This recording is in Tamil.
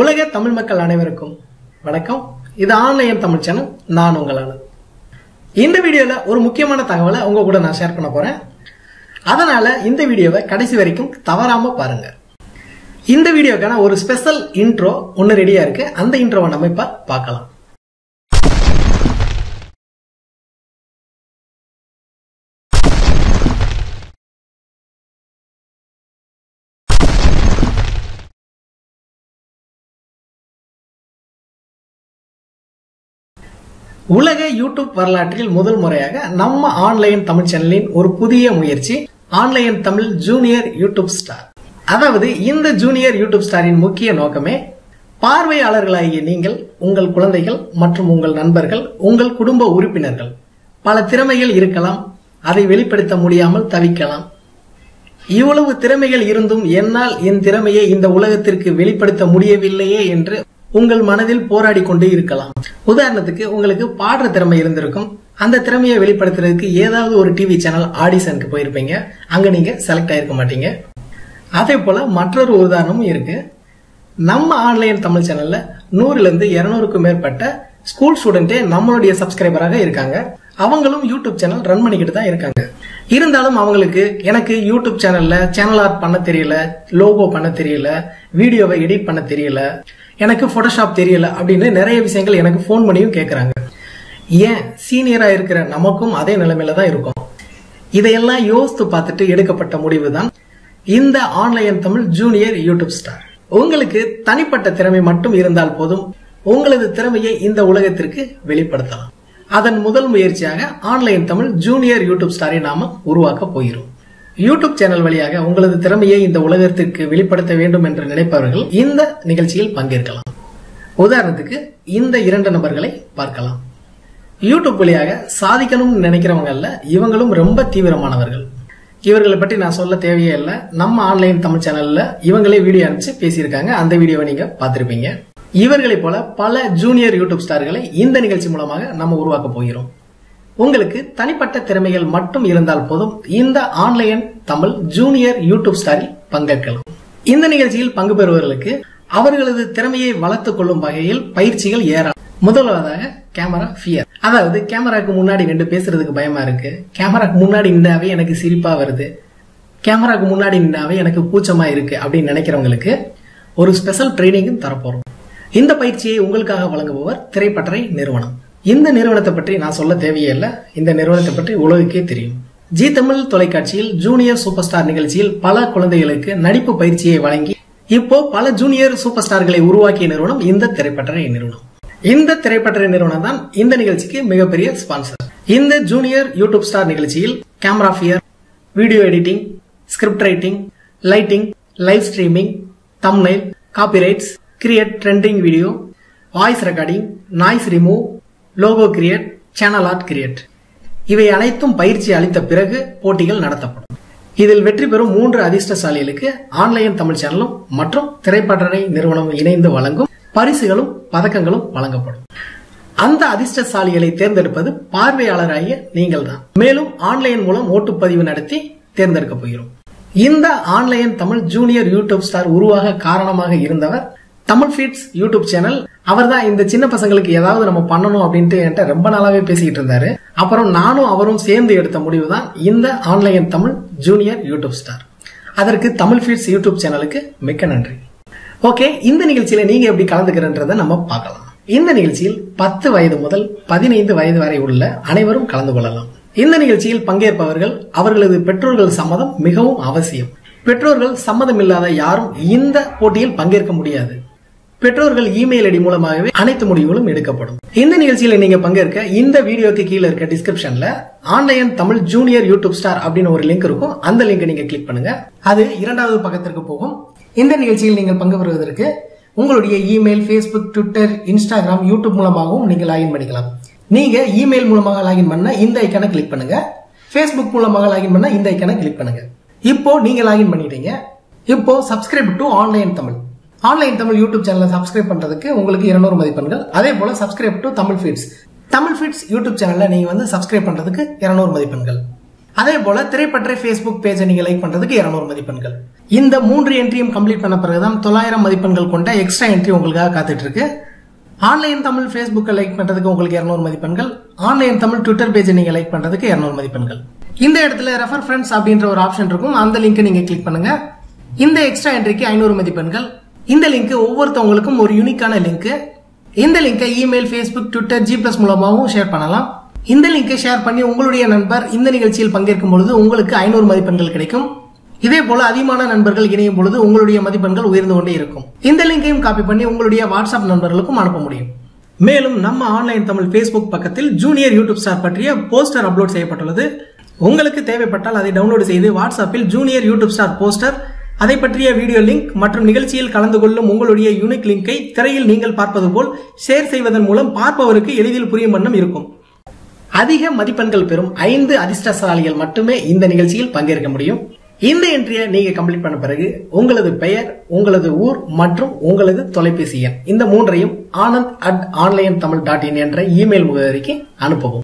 உலக தமிழ் மக்கள் அனைவருக்கும் வணக்கம். இது ஆன்லைன் தமிழ் சேனல் நான் உங்கள் இந்த வீடியோல ஒரு முக்கியமான தகவலை உங்க கூட நான் ஷேர் பண்ண போறேன். அதனால இந்த வீடியோவை கடைசி வரைக்கும் தவறாம பாருங்க. இந்த வீடியோக்கான ஒரு ஸ்பெஷல் இன்ட்ரோ ஒன்று ரெடியா இருக்கு. அந்த இன்ட்ரோவை நம்ம இப்ப பார்க்கலாம். உலக யூடியூப் வரலாற்றில் முதல் முறையாக நம்ம ஆன்லைன் தமிழ் சேனலின் ஒரு புதிய முயற்சி online Tamil junior YouTube star. அதாவது இந்த ஜூனியர் யூடியூப் ஸ்டாரின் முக்கிய நோக்கமே பார்வையாளர்களாகிய நீங்கள் உங்கள் குழந்தைகள் மற்றும் உங்கள் நண்பர்கள் உங்கள் குடும்ப உறுப்பினர்கள். பல திறமைகள் இருக்கலாம் அதை வெளிப்படுத்த முடியாமல் தவிக்கலாம். இவ்வளவு திறமைகள் இருந்தும் என்னால் என் திறமையை இந்த உலகத்திற்கு வெளிப்படுத்த முடியவில்லையே என்று உங்கள் மனதில் போராடி கொண்டு இருக்கலாம். உதாரணத்துக்கு உங்களுக்கு பாடுற திறமை இருந்திருக்கும். அந்த திறமையை வெளிப்படுத்துறதுக்கு ஏதாவது ஒரு டிவி சேனல் ஆடிஷனுக்கு போயிருப்பீங்க. அங்க நீங்க செலக்ட் ஆயிருக்க மாட்டீங்க. அதே போல மற்றொரு உதாரணமும் இருக்கு. நம்ம ஆன்லைன் தமிழ் சேனல்ல நூறுல இருந்து இருநூறுக்கும் மேற்பட்ட ஸ்கூல் ஸ்டூடெண்டே நம்மளுடைய சப்ஸ்கிரைபராக இருக்காங்க. அவங்களும் யூடியூப் சேனல் ரன் பண்ணிக்கிட்டு தான் இருக்காங்க. இருந்தாலும் அவங்களுக்கு எனக்கு யூடியூப் சேனல்ல சேனல் ஆர்ட் பண்ண தெரியல லோகோ பண்ண தெரியல வீடியோவை எடிட் பண்ண தெரியல எனக்கு போட்டோஷாப் தெரியல அப்படின்னு நிறைய விஷயங்கள் எனக்கு ஃபோன் பண்ணியும் கேட்குறாங்க ஏன்? சீனியரா இருக்கிற நமக்கும் அதே நிலைமையில தான் இருக்கும். இதையெல்லாம் யோசித்து பார்த்துட்டு எடுக்கப்பட்ட முடிவு தான் இந்த online Tamil junior YouTube star உங்களுக்கு தனிப்பட்ட திறமை மட்டும் இருந்தால் போதும். உங்களது திறமையை இந்த உலகத்திற்கு வெளிப்படுத்தலாம். அதன் முதல் முயற்சியாக ஆன்லைன் தமிழ் ஜூனியர் யூடியூப் ஸ்டாரை நாம உருவாக்க போகிறோம். யூடியூப் சேனல் வழியாக உங்களது திறமையை இந்த உலகத்திற்கு வெளிப்படுத்த வேண்டும் என்று நினைப்பவர்கள் இந்த நிகழ்ச்சியில் பங்கேற்கலாம். உதாரணத்துக்கு இந்த இரண்டு நபர்களை பார்க்கலாம். யூடியூப் வழியாக சாதிக்கணும்னு நினைக்கிறவங்கல்ல இவங்களும் ரொம்ப தீவிரமானவர்கள். இவர்களை பற்றி நான் சொல்ல தேவையே இல்லை. நம்ம ஆன்லைன் தமிழ் சேனல்ல இவங்களே வீடியோ அனுப்பிச்சு பேசியிருக்காங்க. அந்த வீடியோவை நீங்க பார்த்துருப்பீங்க. இவர்களைப் போல பல ஜூனியர் யூடியூப் ஸ்டார்களை இந்த நிகழ்ச்சி மூலமாக நம்ம உருவாக்க போகிறோம். உங்களுக்கு தனிப்பட்ட திறமைகள் மட்டும் இருந்தால் போதும் இந்த ஆன்லைன் தமிழ் ஜூனியர் யூடியூப் ஸ்டாரில் பங்கேற்கலாம். இந்த நிகழ்ச்சியில் பங்கு பெறுபவர்களுக்கு அவர்களது திறமையை வளர்த்துக் கொள்ளும் வகையில் பயிற்சிகள் ஏறாம் முதலாவதாக கேமரா ஃபியர் அதாவது கேமராக்கு முன்னாடி நின்று பேசுறதுக்கு பயமா இருக்கு. கேமராக்கு முன்னாடி நின்றாவே எனக்கு சிரிப்பா வருது. கேமராக்கு முன்னாடி நின்றாவே எனக்கு கூச்சமா இருக்கு அப்படின்னு நினைக்கிறவங்களுக்கு ஒரு ஸ்பெஷல் ட்ரைனிங்கும் தரப்போறோம். இந்த பயிற்சியை உங்களுக்காக வழங்குபவர் திரைப்பட்டறை நிறுவனம். இந்த நிறுவனத்தை பற்றி நான் சொல்ல தேவையே இல்லை. இந்த நிறுவனத்தை பற்றி உலகுக்கே தெரியும். ஜி தமிழ் தொலைக்காட்சியில் ஜூனியர் சூப்பர் ஸ்டார் நிகழ்ச்சியில் பல குழந்தைகளுக்கு நடிப்பு பயிற்சியை வழங்கி இப்போ பல ஜூனியர் சூப்பர் ஸ்டார்களை உருவாக்கிய நிறுவனம் இந்த திரைப்பட்டறை நிறுவனம். இந்த திரைப்பட்டறை நிறுவனம் தான் இந்த நிகழ்ச்சிக்கு மிகப்பெரிய ஸ்பான்சர் இந்த ஜூனியர் யூடியூப் ஸ்டார் நிகழ்ச்சியில் camera fear video editing script writing lighting live streaming thumbnail copyrights create trending video voice recording noise remove logo create channel art create இவை அனைத்தும் பயிற்சி அளித்த பிறகு போட்டிகள் நடத்தப்படும். இதில் வெற்றி பெறும் மூன்று அதிர்ஷ்டசாலிகளுக்கு ஆன்லைன் தமிழ் சேனலும் மற்றும் திரைப்படனை நிறுவனம் இணைந்து வழங்கும் பரிசுகளும் பதக்கங்களும் வழங்கப்படும். அந்த அதிர்ஷ்டசாலிகளை தேர்ந்தெடுப்பது பார்வையாளராகிய நீங்கள் தான் மேலும் ஆன்லைன் மூலம் ஓட்டுப்பதிவு நடத்தி தேர்ந்தெடுக்க போகிறோம். இந்த online Tamil junior YouTube star உருவாக காரணமாக இருந்தவர் தமிழ் ஃபீட்ஸ் யூடியூப் சேனல். அவர் தான் இந்த சின்ன பசங்களுக்கு ஏதாவது நம்ம பண்ணணும் அப்படின்ட்டு என்கிட்ட ரொம்ப நாளாவே பேசிக்கிட்டு இருந்தாரு. அப்புறம் நானும் அவரும் சேர்ந்து எடுத்த முடிவு தான் இந்த online Tamil junior YouTube star. அதற்கு தமிழ் ஃபீட்ஸ் யூடியூப் சேனலுக்கு மிக்க நன்றி. ஓகே இந்த நிகழ்ச்சியில நீங்க எப்படி கலந்துக்கிறன்றதை நம்ம பார்க்கலாம். இந்த நிகழ்ச்சியில் பத்து வயது முதல் பதினைந்து வயது வரை உள்ள அனைவரும் கலந்து கொள்ளலாம். இந்த நிகழ்ச்சியில் பங்கேற்பவர்கள் அவர்களது பெற்றோர்கள் சம்மதம் மிகவும் அவசியம். பெற்றோர்கள் சம்மதம் இல்லாத யாரும் இந்த போட்டியில் பங்கேற்க முடியாது. பெற்றோர்கள் இமெயில் ஐடி மூலமாகவே அனைத்து முடிவுகளும் எடுக்கப்படும். இந்த நிகழ்ச்சியில நீங்க பங்கேற்க இந்த வீடியோக்கு கீழே இருக்க டிஸ்கிரிப்ஷன்ல online Tamil junior YouTube star அப்படின்னு ஒரு லிங்க் இருக்கும். அந்த லிங்கை நீங்க கிளிக் பண்ணுங்க. அது இரண்டாவது பக்கத்திற்கு போகும். இந்த நிகழ்ச்சியில் நீங்கள் பங்கு பெறுவதற்கு உங்களுடைய email Facebook Twitter Instagram YouTube மூலமாகவும் நீங்கள் லாகின் பண்ணிக்கலாம். நீங்க இமெயில் மூலமாக லாகின் பண்ண இந்த ஐக்கான கிளிக் பண்ணுங்க. ஃபேஸ்புக் மூலமாக லாகின் பண்ண இந்த ஐக்கான கிளிக் பண்ணுங்க. இப்போ நீங்க லாகின் பண்ணிட்டீங்க. இப்போ subscribe to online Tamil. Online Tamil YouTube சேனலை சப்ஸ்கிரைப் பண்றதுக்கு உங்களுக்கு இருநூறு மதிப்பெண்கள். அதே போல் subscribe to Tamil Feeds Tamil Feeds YouTube சேனலில் நீங்கள் வந்து சப்ஸ்கிரைப் பண்ணுறதுக்கு இரநூறு மதிப்பெண்கள். அதே போல் திரைப்பற்றை ஃபேஸ்புக் பேஜை நீங்கள் லைக் பண்ணுறதுக்கு இரநூறு மதிப்பெண்கள். இந்த மூன்று என்ட்ரியும் கம்ப்ளீட் பண்ண பிறகு தான் தொள்ளாயிரம் மதிப்பெண்கள் கொண்ட எக்ஸ்ட்ரா என்ட்ரி உங்களுக்காக காத்துட்டு இருக்கு ஆன்லைன் தமிழ் ஃபேஸ்புக்கை லைக் பண்ணுறதுக்கு உங்களுக்கு 200 மதிப்பெண்கள். ஆன்லைன் தமிழ் ட்விட்டர் பேஜை நீங்கள் லைக் பண்ணுறதுக்கு இரநூறு மதிப்பெண்கள். இந்த இடத்துல ரெஃபர் ஃப்ரெண்ட்ஸ் அப்படின்ற ஒரு ஆப்ஷன் இருக்கும். அந்த லிங்க்கை நீங்கள் கிளிக் பண்ணுங்க. இந்த எக்ஸ்ட்ரா என்ட்ரிக்கு ஐநூறு மதிப்பெண்கள். இந்த லிங்க் ஒவ்வொருத்தவங்களுக்கும் ஒரு யூனிக்கான லிங்க் இந்த லிங்கை email Facebook Twitter G plus மூலமாகவும் ஷேர் பண்ணலாம். இந்த லிங்கை ஷேர் பண்ணி உங்களுடைய நண்பர் இந்த நிகழ்ச்சியில் பங்கேற்கும் பொழுது உங்களுக்கு ஐநூறு மதிப்பெண்கள் கிடைக்கும். இதே போல அதிகமான நண்பர்கள் இணையும் பொழுது உங்களுடைய மதிப்பெண்கள் உயர்ந்து கொண்டே இருக்கும். இந்த லிங்கையும் காப்பி பண்ணி உங்களுடைய வாட்ஸ்அப் நண்பர்களுக்கும் அனுப்ப முடியும். மேலும் நம்ம ஆன்லைன் தமிழ் ஃபேஸ்புக் பக்கத்தில் ஜூனியர் யூடியூப் ஸ்டார் பற்றிய போஸ்டர் அப்லோட் செய்யப்பட்டுள்ளது. உங்களுக்கு தேவைப்பட்டால் அதை டவுன்லோட் செய்து வாட்ஸ்அப்பில் ஜூனியர் யூடியூப் ஸ்டார் போஸ்டர் அதை பற்றிய வீடியோ லிங்க் மற்றும் நிகழ்ச்சியில் கலந்து கொள்ளும் உங்களுடைய யூனிக் லிங்கை திரையில் நீங்கள் பார்ப்பது போல் ஷேர் செய்வதன் மூலம் பார்ப்பவருக்கு எளிதில் புரியும் வண்ணம் இருக்கும். அதிக மதிப்பெண்கள் பெறும் ஐந்து அதிர்ஷ்டசாலிகள் மட்டுமே இந்த நிகழ்ச்சியில் பங்கேற்க முடியும். இந்த என்ட்ரியை நீங்க கம்ப்ளீட் பண்ண பிறகு உங்களது பெயர் உங்களது ஊர் மற்றும் உங்களது தொலைபேசி எண். இந்த மூன்றையும் Anand at online Tamil dot in என்ற இமெயில் முகவரிக்கு அனுப்பவும்.